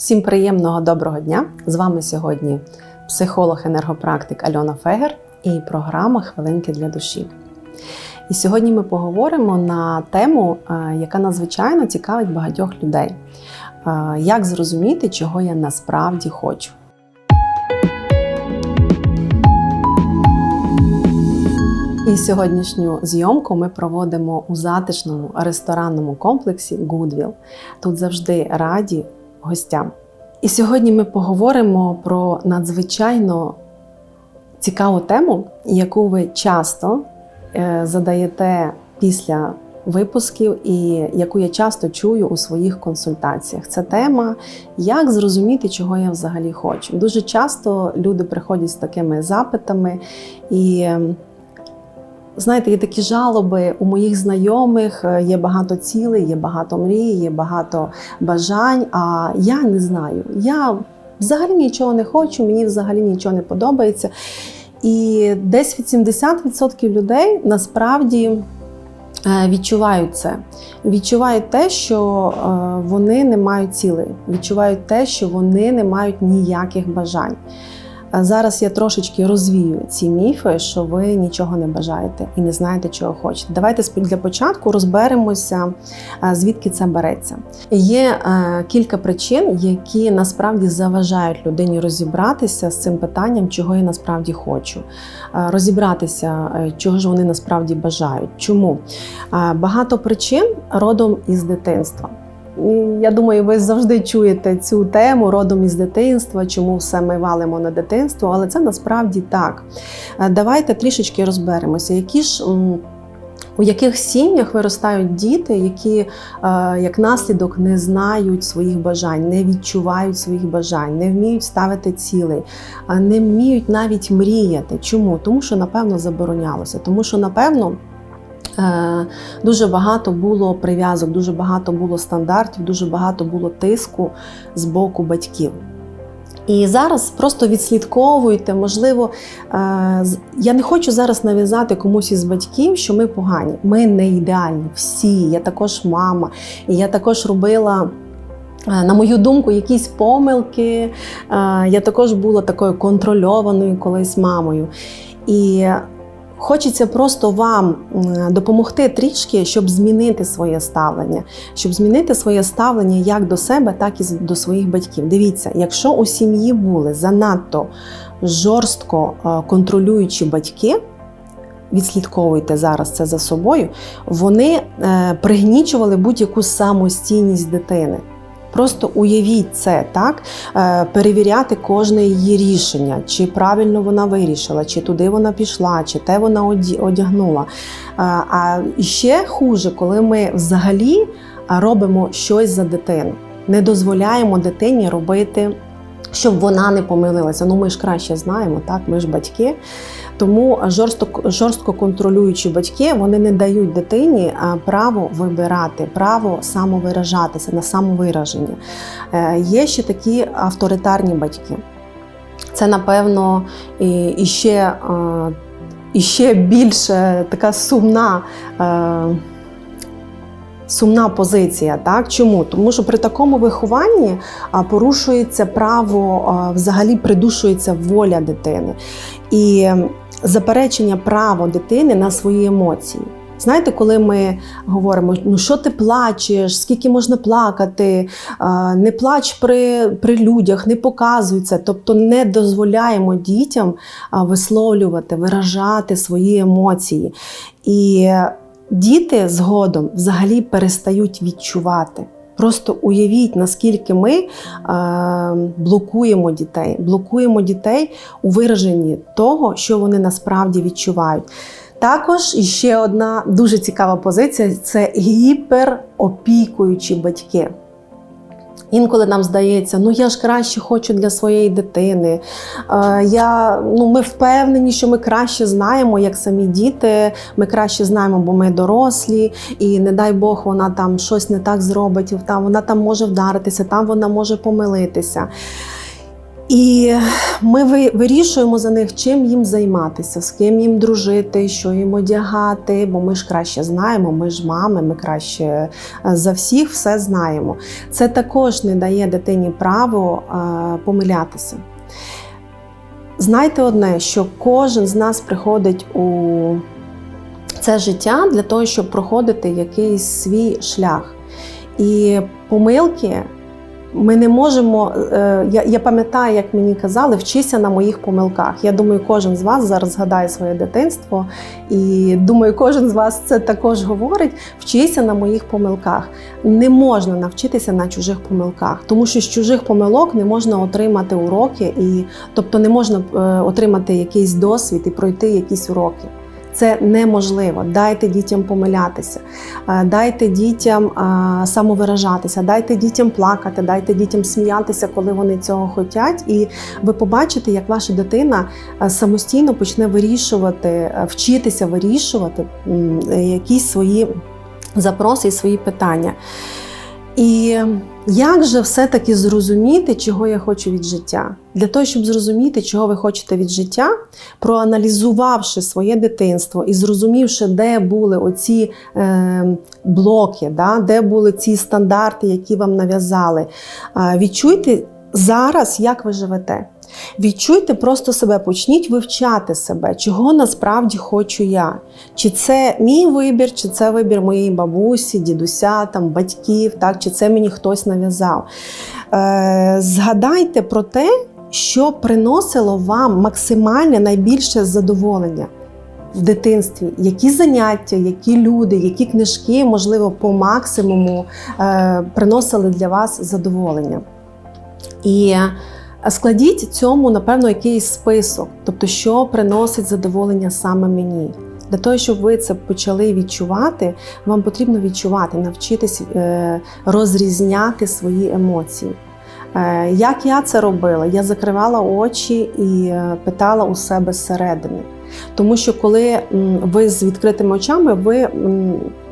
Всім приємного доброго дня! З вами сьогодні психолог-енергопрактик Альона Фегер і програма Хвилинки для душі. І сьогодні ми поговоримо на тему, е, яка надзвичайно цікавить багатьох людей. Е, Як зрозуміти, чого я насправді хочу? І сьогоднішню зйомку ми проводимо у затишному ресторанному комплексі Goodwill. Тут завжди раді гостям. І сьогодні ми поговоримо про надзвичайно цікаву тему, яку ви часто е, задаєте після випусків, і яку я часто чую у своїх консультаціях. Це тема, як зрозуміти, чого я взагалі хочу. Дуже часто люди приходять з такими запитами і. Знаєте, є такі жалоби у моїх знайомих, е, є багато цілей, є багато мрій, є багато бажань. А я не знаю. Я взагалі нічого не хочу, мені взагалі нічого не подобається. І десь від 70% людей насправді е, відчувають це. Відчувають те, що е, вони не мають цілей, відчувають те, що вони не мають ніяких бажань. Зараз я трошечки розвію ці міфи, що ви нічого не бажаєте і не знаєте, чого хочете. Давайте для початку розберемося, звідки це береться. Є е, кілька причин, які насправді заважають людині розібратися з цим питанням, чого я насправді хочу. Е, Розібратися, е, чого ж вони насправді бажають. Чому? Е, Багато причин родом із дитинства. І Я думаю, ви завжди чуєте цю тему родом із дитинства, чому все ми валимо на дитинство, але це насправді так. Е, Давайте трішечки розберемося, які ж. У яких сім'ях виростають діти, які е, як наслідок не знають своїх бажань, не відчувають своїх бажань, не вміють ставити цілей, не вміють навіть мріяти. Чому? Тому що напевно заборонялося, тому що напевно. Е, Дуже багато було прив'язок, дуже багато було стандартів, дуже багато було тиску з боку батьків. І зараз просто відслідковуйте, можливо, е, я не хочу зараз нав'язати комусь із батьків, що ми погані. Ми не ідеальні, всі. Я також мама, і я також робила. е, На мою думку, якісь помилки. Я також була такою контрольованою колись мамою. І Хочеться просто вам допомогти трішки, щоб змінити своє ставлення, щоб змінити своє ставлення як до себе, так і до своїх батьків. Дивіться, якщо у сім'ї були занадто жорстко е, контролюючі батьки, відслідковуйте зараз це за собою, вони е, пригнічували будь-яку самостійність дитини. Просто уявіть це так, Е, перевіряти кожне її рішення, чи правильно вона вирішила, чи туди вона пішла, чи те вона одягнула. Е, А ще хуже, коли ми взагалі робимо щось за дитину, не дозволяємо дитині робити. Щоб вона не помилилася. Ну ми ж краще знаємо, так ми ж батьки. Тому жорстко, жорстко контролюючі батьки вони не дають дитині право вибирати, право самовиражатися на самовираження. Е, Є ще такі авторитарні батьки. Це, напевно, і, і ще, е, і ще більше така сумна. е, Сумна позиція, так чому? Тому що при такому вихованні порушується право, взагалі придушується воля дитини і заперечення права дитини на свої емоції. Знаєте, коли ми говоримо, ну що ти плачеш, скільки можна плакати, не плач при, при людях, не показуй це. Тобто не дозволяємо дітям висловлювати, виражати свої емоції. І діти згодом взагалі перестають відчувати. Просто уявіть, наскільки ми е, блокуємо дітей, блокуємо дітей у вираженні того, що вони насправді відчувають. Також ще одна дуже цікава позиція це гіперопікуючі батьки. Інколи нам здається, ну я ж краще хочу для своєї дитини. Е, я, ну, ми впевнені, що ми краще знаємо, як самі діти. Ми краще знаємо, бо ми дорослі, і не дай Бог, вона там щось не так зробить, там вона там може вдаритися, там вона може помилитися. І ми вирішуємо за них, чим їм займатися, з ким їм дружити, що їм одягати, бо ми ж краще знаємо, ми ж мами, ми краще е, за всіх все знаємо. Це також не дає дитині право е, помилятися. Знайте одне, що кожен з нас приходить у це життя для того, щоб проходити якийсь свій шлях. І помилки ми не можемо. е, Я, пам'ятаю, як мені казали, вчися на моїх помилках. Я думаю, кожен з вас зараз згадає своє дитинство, і думаю, кожен з вас це також говорить: вчися на моїх помилках. Не можна навчитися на чужих помилках, тому що з чужих помилок не можна отримати уроки, і тобто не можна е, отримати якийсь досвід і пройти якісь уроки. Це неможливо. Дайте дітям помилятися, е, дайте дітям е, самовиражатися, дайте дітям плакати, дайте дітям сміятися, коли вони цього хочуть. І ви побачите, як ваша дитина е, самостійно почне вирішувати, вчитися вирішувати якісь свої запроси і свої питання. І як же все-таки зрозуміти, чого я хочу від життя? Для того, щоб зрозуміти, чого ви хочете від життя, проаналізувавши своє дитинство і зрозумівши, де були оці е, блоки, да, де були ці стандарти, які вам нав'язали, відчуйте зараз, як ви живете. Відчуйте просто себе, почніть вивчати себе, чого насправді хочу я. Чи це мій вибір, чи це вибір моєї бабусі, дідуся, там, батьків, так, чи це мені хтось нав'язав. Е, згадайте про те, що приносило вам максимальне найбільше задоволення в дитинстві, які заняття, які люди, які книжки, можливо, по максимуму е, приносили для вас задоволення. І складіть цьому, напевно, якийсь список, тобто, що приносить задоволення саме мені. Для того, щоб ви це почали відчувати, вам потрібно відчувати, навчитись е, розрізняти свої емоції. Е, Як я це робила? Я закривала очі і е, питала у себе зсередини. Тому що коли ви з відкритими очами, ви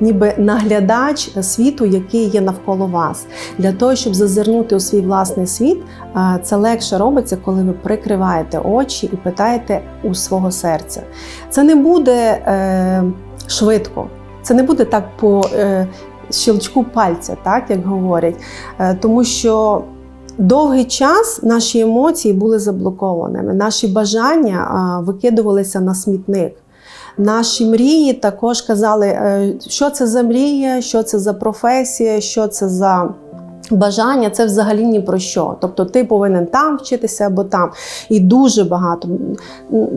ніби наглядач світу, який є навколо вас. Для того, щоб зазирнути у свій власний світ, е, це легше робиться, коли ви прикриваєте очі і питаєте у свого серця. Це не буде е, швидко, це не буде так по е, щелчку пальця, так як говорять. Е, тому що довгий час наші емоції були заблокованими, наші бажання викидувалися на смітник. Наші мрії також казали, е, що це за мрія, що це за професія, що це за бажання, це взагалі ні про що. Тобто ти повинен там вчитися або там. І дуже багато.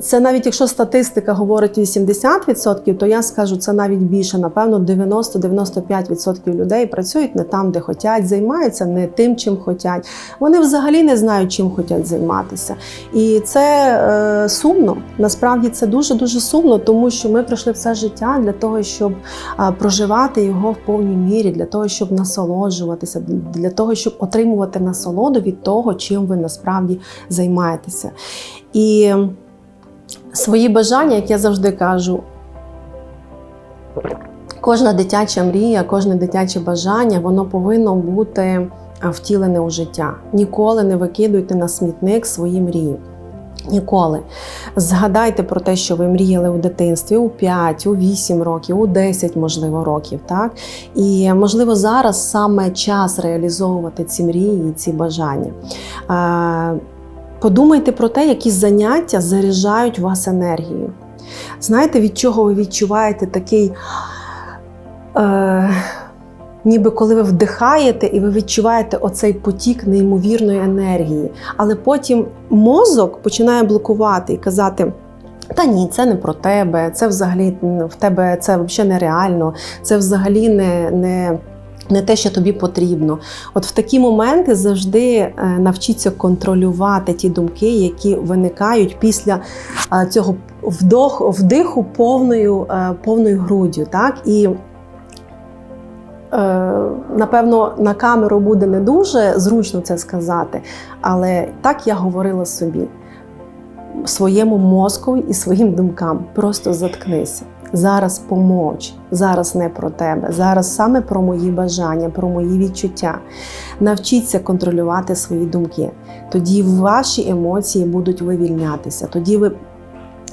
Це навіть якщо статистика говорить 80%, то я скажу, це навіть більше. Напевно, 90-95% людей працюють не там, де хочуть, займаються не тим, чим хочуть. Вони взагалі не знають, чим хочуть займатися. І це е, сумно. Насправді це дуже дуже сумно, тому що ми пройшли все життя для того, щоб е, проживати його в повній мірі, для того, щоб насолоджуватися, для того, щоб отримувати насолоду від того, чим ви насправді займаєтеся. І свої бажання, як я завжди кажу, кожна дитяча мрія, кожне дитяче бажання, воно повинно бути втілене у життя. Ніколи не викидуйте на смітник свої мрії. Ніколи. Згадайте про те, що ви мріяли у дитинстві у 5, у 8 років, у 10, можливо, років. Так? І, можливо, зараз саме час реалізовувати ці мрії і ці бажання. Подумайте про те, які заняття заряджають вас енергією. Знаєте, від чого ви відчуваєте такий. Е, Ніби коли ви вдихаєте і ви відчуваєте оцей потік неймовірної енергії, але потім мозок починає блокувати і казати. Та ні, це не про тебе, це взагалі в тебе це взагалі нереально, це взагалі не, не, не те, що тобі потрібно. От в такі моменти завжди е, навчіться контролювати ті думки, які виникають після е, цього вдох, вдиху повною, е, повною груддю. Так? І Напевно, на камеру буде не дуже зручно це сказати, але так я говорила собі своєму мозку і своїм думкам. Просто заткнися. зараз помоч, зараз не про тебе, зараз саме про мої бажання, про мої відчуття. Навчіться контролювати свої думки. Тоді ваші емоції будуть вивільнятися. Тоді ви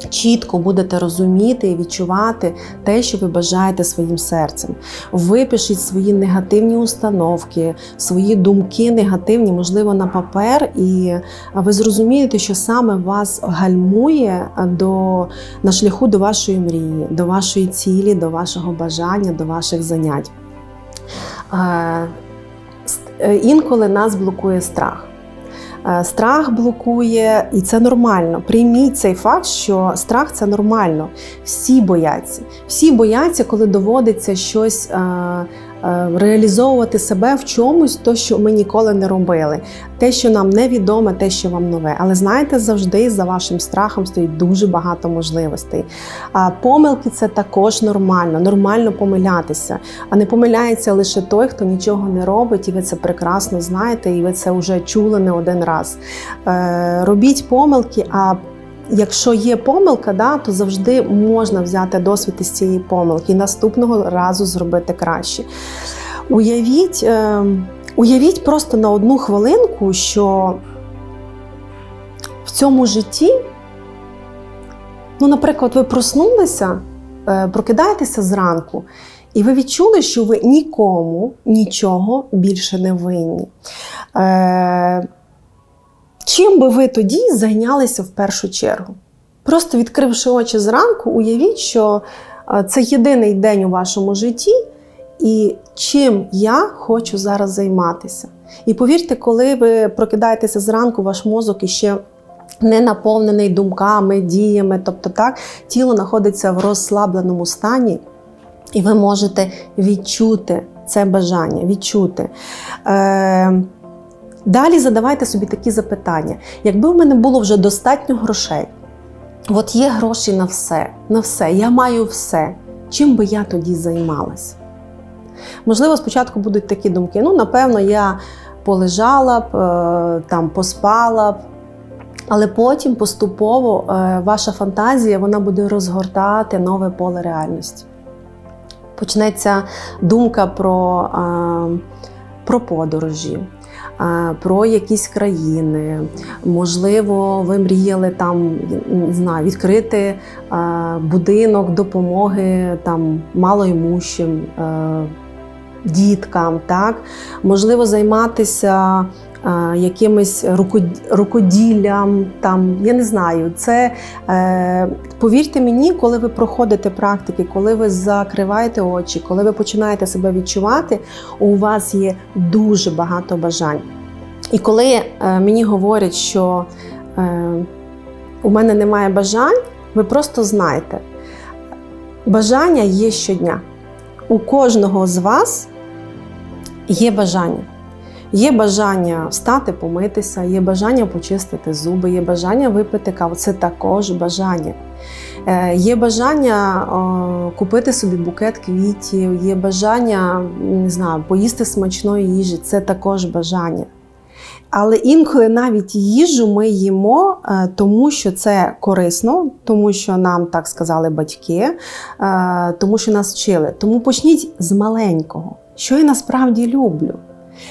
чітко будете розуміти і відчувати те, що ви бажаєте своїм серцем. Випишіть свої негативні установки, свої думки негативні, можливо, на папер, і ви зрозумієте, що саме вас гальмує до, на шляху до вашої мрії, до вашої цілі, до вашого бажання, до ваших занять. Е, Інколи нас блокує страх. Е, Страх блокує, і це нормально. Прийміть цей факт, що страх це нормально. Всі бояться. Всі бояться, коли доводиться щось е, реалізовувати себе в чомусь, то що ми ніколи не робили. Те, що нам невідоме, те, що вам нове. Але знаєте, завжди за вашим страхом стоїть дуже багато можливостей. А помилки це також нормально, нормально помилятися. А не помиляється лише той, хто нічого не робить, і ви це прекрасно знаєте, і ви це вже чули не один раз. Е, Робіть помилки, а Якщо є помилка, да, то завжди можна взяти досвід із цієї помилки і наступного разу зробити краще. Уявіть, е, уявіть просто на одну хвилинку, що в цьому житті, ну, наприклад, ви проснулися, е, прокидаєтеся зранку, і ви відчули, що ви нікому нічого більше не винні. Е, Чим би ви тоді зайнялися в першу чергу? Просто відкривши очі зранку, уявіть, що е, це єдиний день у вашому житті, і чим я хочу зараз займатися. І повірте, коли ви прокидаєтеся зранку, ваш мозок іще не наповнений думками, діями, тобто так, тіло знаходиться в розслабленому стані, і ви можете відчути це бажання, відчути. Е, Далі задавайте собі такі запитання. Якби в мене було вже достатньо грошей, от є гроші на все, на все, я маю все. Чим би я тоді займалась? Можливо, спочатку будуть такі думки: ну, напевно, я полежала б, е, там поспала б. Але потім поступово е, ваша фантазія вона буде розгортати нове поле реальності. Почнеться думка про, е, про подорожі про якісь країни. Можливо, ви мріяли там не знаю, відкрити будинок допомоги там малоймущим діткам. Так? Можливо, займатися якимось рукоділлям, там я не знаю. Це е, повірте мені, коли ви проходите практики, коли ви закриваєте очі, коли ви починаєте себе відчувати, у вас є дуже багато бажань. І коли е, мені говорять, що е, у мене немає бажань, ви просто знаєте, бажання є щодня. У кожного з вас є бажання. Є бажання встати, помитися, є бажання почистити зуби, є бажання випити каву. Це також бажання. Е, є бажання купити собі букет квітів, є бажання не знаю, поїсти смачної їжі це також бажання. Але інколи навіть їжу ми їмо, е, тому що це корисно, тому що нам так сказали батьки, е, тому що нас вчили. Тому почніть з маленького, що я насправді люблю.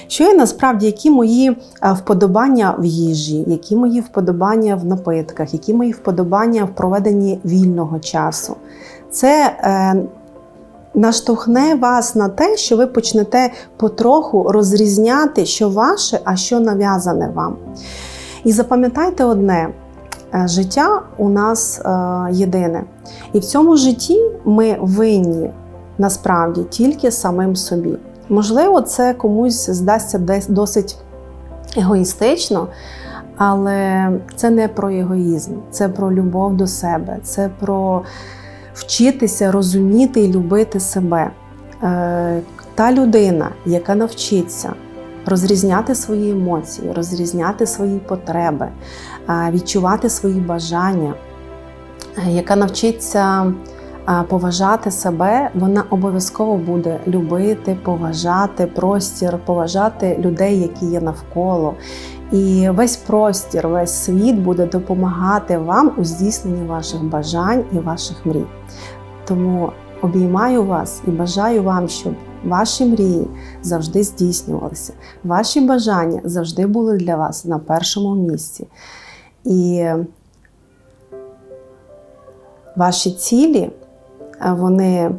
Що я насправді, які мої е, вподобання в їжі, які мої вподобання в напитках, які мої вподобання в проведенні вільного часу. Це е, наштовхне вас на те, що ви почнете потроху розрізняти, що ваше, а що нав'язане вам. І запам'ятайте одне. Е, життя у нас е, єдине. І в цьому житті ми винні насправді тільки самим собі. Можливо, це комусь здасться досить егоїстично, але це не про егоїзм, це про любов до себе, це про вчитися розуміти і любити себе. Е, та людина, яка навчиться розрізняти свої емоції, розрізняти свої потреби, е, відчувати свої бажання, е, яка навчиться поважати себе, вона обов'язково буде любити, поважати простір, поважати людей, які є навколо. І весь простір, весь світ буде допомагати вам у здійсненні ваших бажань і ваших мрій. Тому обіймаю вас і бажаю вам, щоб ваші мрії завжди здійснювалися, ваші бажання завжди були для вас на першому місці. І ваші цілі, вони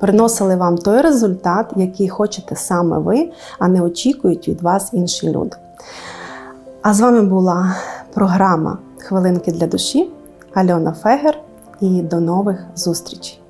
приносили вам той результат, який хочете саме ви, а не очікують від вас інші люди. А з вами була програма Хвилинки для душі Альона Фегер і до нових зустрічей!